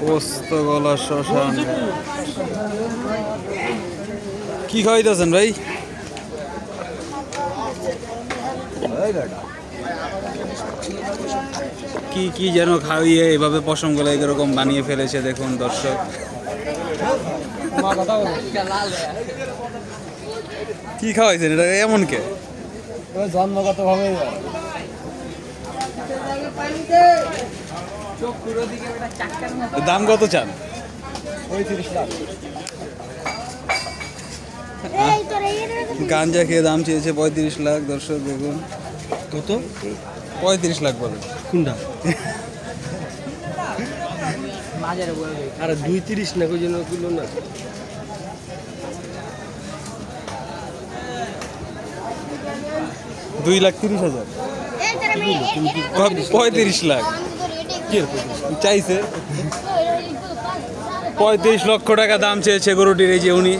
পোস্ত গলা শ্মশান কি খাওয়াইতেছেন ভাই? কি কি যেন খাওয়িয়ে এভাবে পশম গলা এরকম বানিয়ে ফেলেছে দেখুন দর্শক। কি খাওয়াইছেন এটা? এমন কে? জন্মগত ভাবে দাম কত চান? লাখ। গাঞ্জা খেয়ে দাম চেয়েছে পঁয়ত্রিশ লাখ দর্শক দেখুন। কত? পঁয়ত্রিশ লাখ বলে। কোনটা? আরে দুই তিরিশ না কই জন্য কিলো না। দুই লাখ তিরিশ হাজার। পঁয়ত্রিশ লাখ? চাইছে? পঁয়ত্রিশ লক্ষ টাকা দাম চেয়েছে গরুটির এই যে উনি।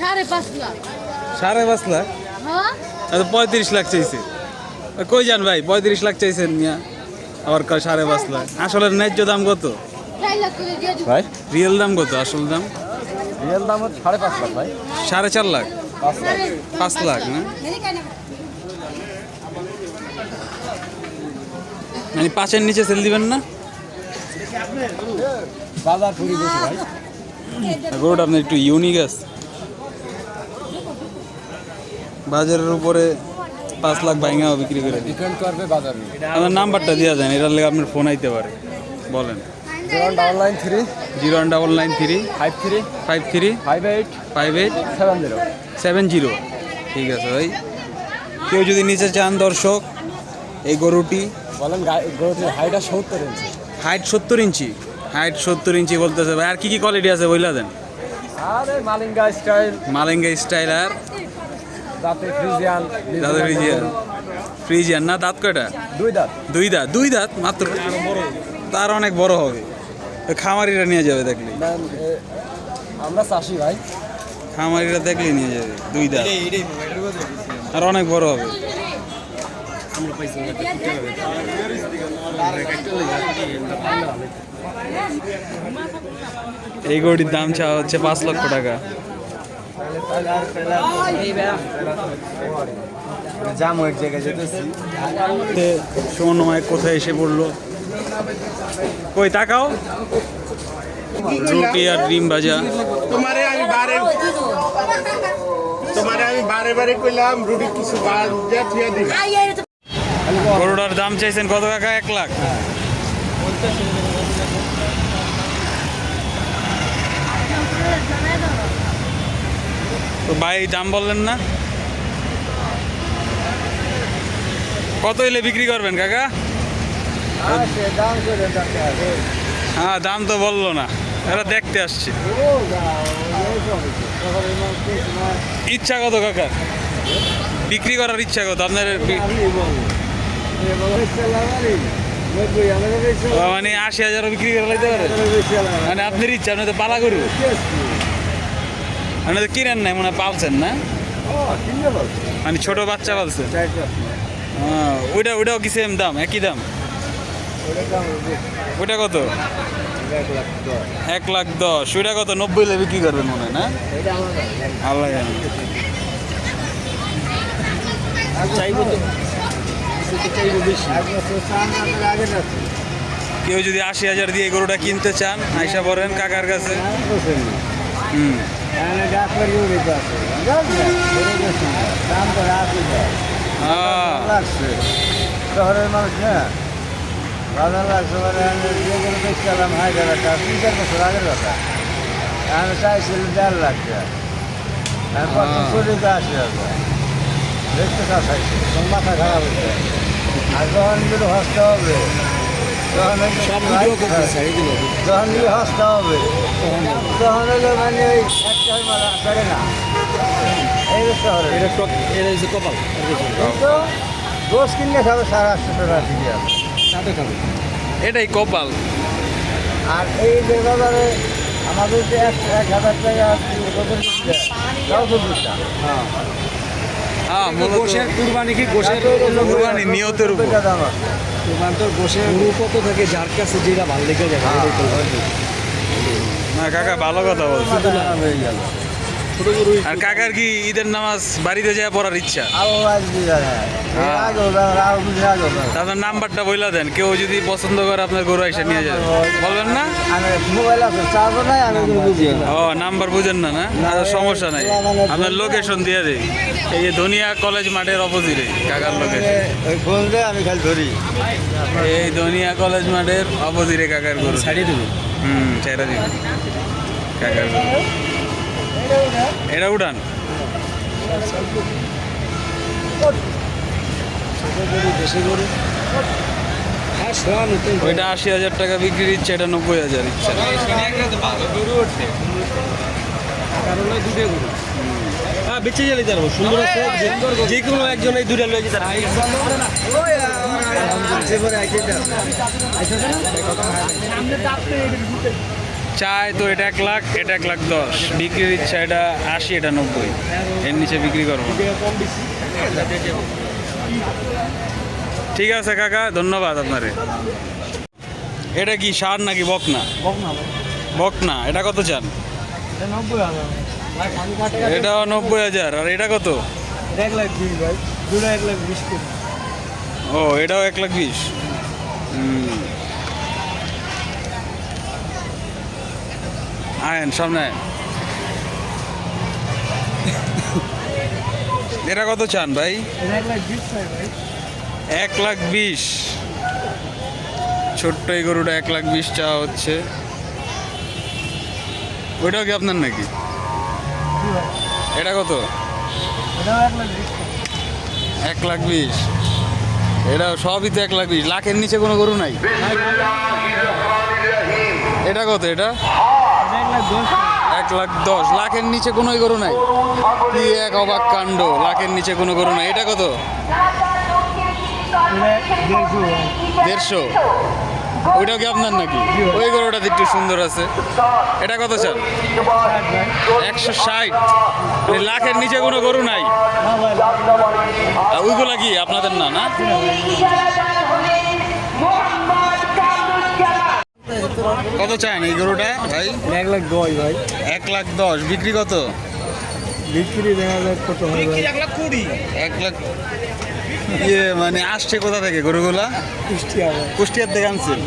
সাড়ে পাঁচ লাখ। সাড়ে পাঁচ লাখ? হ্যাঁ? পঁয়ত্রিশ লাখ চাইছে। কই যান ভাই পঁয়ত্রিশ লাখ চাইছেন মিয়া। আবার কয় সাড়ে পাঁচ লাখ? আসলে ন্যায্য দাম কত? ভাই? রিয়েল দাম কত আসল দাম? রিয়েল দাম সাড়ে পাঁচ লাখ ভাই। সাড়ে চার লাখ? পাঁচ লাখ। পাঁচ লাখ না। মানে পাঁচের নিচে সেল দিবেন না? বাজার পুরি বেশি ভাই। গরুটা আপনার একটু ইউনিক আছে। বাজারের উপরে পাঁচ লাখ বাইঙ্গাও বিক্রি করে ডিপেন্ড করবে বাজার আপনার নাম্বারটা দেওয়া যায় এটার লেগে আপনার ফোন আইতে পারে। বলেন। Zero double nine three zero one double nine three five three five three five eight five eight seven zero seven zero ঠিক আছে ভাই। কেউ যদি নিচে চান দর্শক এই গরুটি বলেন গরুটির হাইটা সত্তর ইঞ্চি হাইট সত্তর ইঞ্চি হাইট সত্তর ইঞ্চি বলতেছে ভাই আর কি কি কোয়ালিটি আছে বইলা দেন আরে মালিঙ্গা স্টাইল মালেঙ্গা স্টাইল আর দাঁতে ফ্রিজিয়ান দাদা ফ্রিজিয়ান ফ্রিজিয়ান না দাঁত কয়টা দুই দাঁত দুই দাঁত দুই দাঁত মাত্র তার অনেক বড় হবে খামারিরা নিয়ে যাবে দেখলি আমরা চাষি ভাই খামারিরা দেখলে নিয়ে যাবে দুই দাঁত আর অনেক বড় হবে এই গরুটির দাম চাওয়া হচ্ছে পাঁচ লক্ষ টাকা। জাম এক জায়গায় যেতেছি। তে সমন্বয় কোথায় এসে পড়ল? কই তাকাও। রুটি আর ডিম ভাজা। তোমারে আমি বারে তোমারে আমি বারে বারে কইলাম রুটি কিছু বাদ দিয়ে গরুটার দাম চাইছেন কত টাকা এক লাখ। তো ভাই, দাম বললেন না? কত এলে বিক্রি করবেন কাকা? হ্যাঁ দাম তো বলল না। এরা দেখতে আসছে। ইচ্ছা কত কাকা বিক্রি করার ইচ্ছা কত? আপনার মানে আশি হাজারও বিক্রি করে লাইতে পারে? মানে আপনার ইচ্ছা, আপনি তো পালা করু আপনি তো কিনেন নাই, মনে পালছেন না? মানে ছোট বাচ্চা পালছেন? হ্যাঁ ওইটা, ওইটাও কি সেম দাম? একই দাম? ওইটা কত? এক লাখ দশ। ওইটা কত? নব্বই লে বিক্রি করবেন মনে হয়, না? আল্লাহ চাইব তো কেউ যদি আশি হাজার দিয়ে গরুটা কিনতে চান আইসা পড়েন কাকার কাছে। হুম। হ্যাঁ শহরের মানুষ না বাজার লাগছে মানে আমি যে কোনো দেখছিলাম হাজার টাকা তিন চার বছর আগের কথা। আমি চাইছিলাম দেড় লাখ টাকা। আমি প্রথম আহ। চলিতে দেখতে মাথা খারাপ হচ্ছে আর যখন হস্তে হবে। যখন যখন এগুলো। হস্তে হবে। তখন হলো মানে ওই একটা মারা করে না। এই শহরে। এটা টক এটা হচ্ছে কপাল কিন্তু দোষ কিনলে খাবে সাড়ে আটশো টাকা দিয়ে। আছে খাবে। এটাই কপাল। আর এই বাজারে আমাদের যে এক এক হাজার টাকা তাও তো হ্যাঁ। গোশের কুরবানি কি গোশের কুরবানি নিয়তের উপর। দাম আছে। সীমান্তর তো থাকে যার কাছে যেটা ভালো লেগে যাবে হ্যাঁ, না কাকা ভালো কথা বলছে। হয়ে গেল। আর কাকার কি ঈদের নামাজ বাড়িতে যায় পড়ার ইচ্ছা? আসবি হ্যাঁ। আপনার নাম্বারটা বইলা দেন কেউ যদি পছন্দ করে আপনার গরু এসে নিয়ে যাবে। বলবেন না? ও নাম্বার বুঝেন না না? সমস্যা নাই। আপনার লোকেশন দিয়ে দিই। এই যে ধনিয়া কলেজ মাঠের অপোজিটে কাকার লোকেশন আমি খালি ধরি। এই ধনিয়া কলেজ মাঠের অপোজিটে কাকার গরু। ছাড়িয়ে দেবে। হুম ছেড়ে দিন কাকার গরু। এটা উঠান হ্যাঁ ওইটা আশি হাজার টাকা বিক্রির ইচ্ছে এটা নব্বই হাজার ইচ্ছে। হ্যাঁ বেঁচে গেলে জানব সুন্দর আছে যে- যে কোনো একজন এই দুটা লয়ে যেতে চায় তো এটা এক লাখ এটা এক লাখ দশ। বিক্রির ইচ্ছা এটা আশি এটা নব্বই। এর নিচে বিক্রি করব ঠিক আছে কাকা ধন্যবাদ আপনারে। এটা কি সার নাকি বকনা? বকনা এটা কত চান? এটা নব্বই হাজার। আর এটা কত? এক লাখ বিশ ভাই। দুটো এক লাখ বিশ ও এটাও এক লাখ বিশ। হুম। আয়েন সামনে। এটা কত চান ভাই? এক লাখ বিশ। ছোট্ট এই গরুটা এক লাখ বিশ চাওয়া হচ্ছে। ওইটাও কি আপনার নাকি? এটা কত? এক লাখ বিশ। এটা সবই তো এক লাখ বিশ। লাখের নিচে কোনো গরু নাই? এটা কত এটা? এক লাখ দশ। লাখের নিচে কোনো গরু নাই। কি এক অবাক কাণ্ড। লাখের নিচে কোনো গরু নাই। এটা কত? দেড়শো। ওইটাও কি আপনার নাকি? ওই গরুটা একটু সুন্দর আছে। এটা কত চান? একশো ষাট। লাখের নিচে কোনো গরু নাই। ওইগুলা কি? আপনাদের না না? কত চান এই গরুটা ভাই? এক লাখ দশ ভাই। এক লাখ দশ বিক্রি কত? বিক্রি দেখা যাক কত হয় ভাই। এক লাখ ইয়ে মানে আসছে কোথা থেকে গরুগুলা? কুষ্টিয়া কুষ্টিয়ার থেকে আনছেন?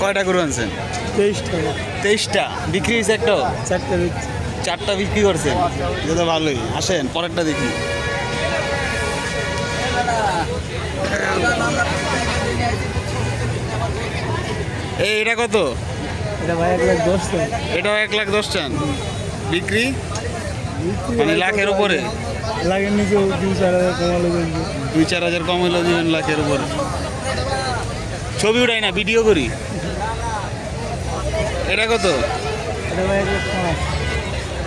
কয়টা গরু আনছেন? তেইশ টাকা তেইশটা? বিক্রি হয়েছে একটাও চারটে চারটা বিক্রি করছেন? এটা তো ভালোই। আসেন পরেরটা দেখি। এই এটা কত? এটাও এক লাখ দশ চান। বিক্রি? মানে লাখের উপরে? লাগের নিচেও দুই চার হাজার কমালে দেখব দুই চার হাজার কম হলেও দিবেন লাখের উপরে। ছবি উঠাই না ভিডিও করি। এটা কত?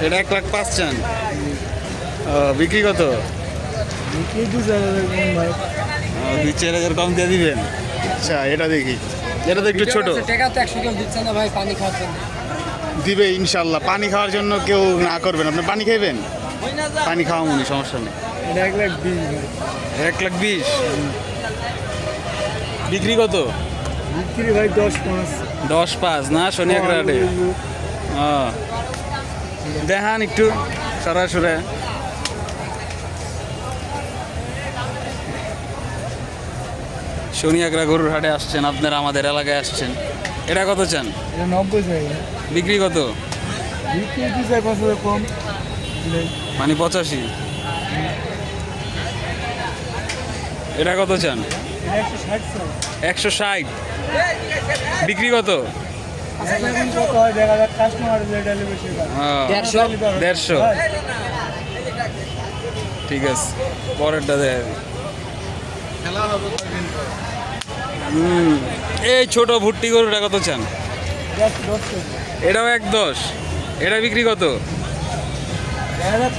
এটা এক লাখ পাঁচ। চান। বিক্রি কত? কম দুই চার হাজার কম দিয়ে দিবেন। আচ্ছা এটা দেখি। এটা তো একটু ছোট। টাকা তো একশো কেউ দিচ্ছে না ভাই পানি খাওয়ার জন্য। দিবে ইনশাল্লাহ। পানি খাওয়ার জন্য কেউ না করবেন। আপনি পানি খাইবেন? পানি খাওয়া মনে সমস্যা নেই। এক লাখ বিশ এক লাখ বিশ? বিক্রি কত? বিক্রি ভাই দশ পাঁচ। দশ পাঁচ না? সোনিয়া গ্রাডে ও। দেখান একটু সরাসরি। সোনিয়াগ্রা গরুর হাটে আসছেন আপনারা আমাদের এলাকায় আসছেন। এটা কত চান? নব্বই চাই। বিক্রি কত? বিক্রি দু পাঁচ হাজার কম। মানে পঁচাশি। এটা কত চান? একশো ষাট বিক্রি কত? কত হয় হ্যাঁ, দেড়শো। ঠিক আছে। পরেরটা দেখ হুম। এই ছোট ভুট্টি গরুটা কত চান? এটাও এক দশ। এটা বিক্রি কত?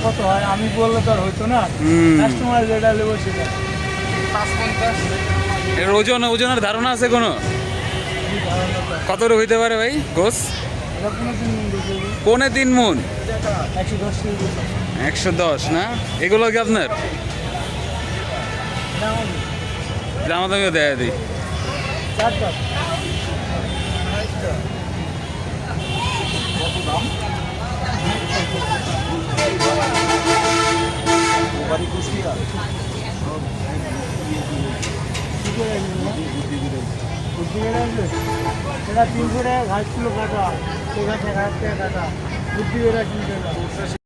কত হয়? আমি বললে তো আর হইতো না। কাস্টমার যেটা নেব সেটা। এর ওজন ওজনের ধারণা আছে কোনো? কত হইতে পারে ভাই? গোস? পৌনে তিন মন? একশো দশ না? এগুলো কি আপনার? দামা দামিও দেয় দিই। সেটা তিনশো টাকা ঘাস কিলো কাটা ঘাস টাকা কাটা। বুদ্ধি বেড়া কিনতে